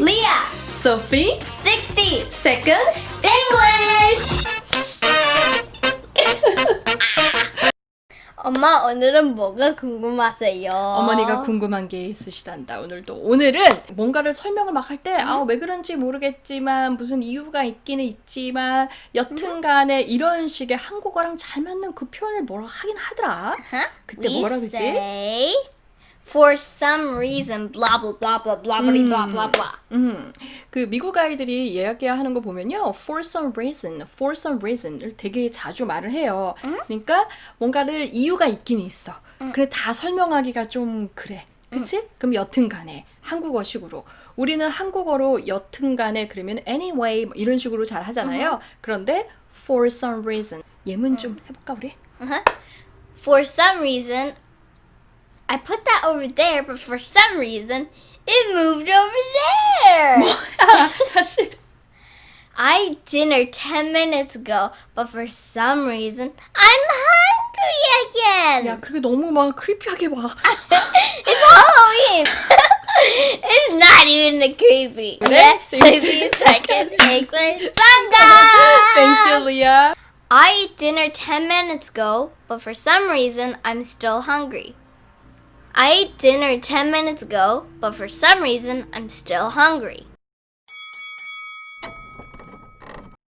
Leah, Sophie, 60. second English! 엄마, 오늘은 뭐가 궁금하세요? 어머니가 궁금한 게 있으시단다 오늘도 오늘은 뭔가를 설명을 막 할 때 아 왜 그런지 모르겠지만 무슨 이유가 있기는 있지만 여튼간에 이런 식의 한국어랑 잘 맞는 그 표현을 뭐라 하긴 하더라? 그때 we 뭐라 그러지? say for some reason blah blah blah blah blah blah 음. blah blah blah. 음, 그 미국 아이들이 이야기하는 거 보면요, for some reason, for some reason을 되게 자주 말을 해요. 음? 그러니까 뭔가를 이유가 있긴 있어. 음. 그래 다 설명하기가 좀 그래. 그치? 음. 그럼 여튼간에 한국어식으로 우리는 한국어로 여튼간에 그러면 anyway 뭐 이런 식으로 잘 하잖아요. 음. 그런데 for some reason 예문 음. 좀 해볼까 우리? Uh-huh. For some reason I put that over there, but for some reason, it moved over there. 다시. I ate dinner 10 minutes ago, but for some reason, I'm hungry again. 야, 그렇게 너무 막 크리피하게 봐. It's Halloween. it's not even the creepy. 그래? Let's Six- see second English sangha. Thank you, Leah. I ate dinner 10 minutes ago, but for some reason, I'm still hungry. I ate dinner 10 minutes ago, but for some reason, I'm still hungry.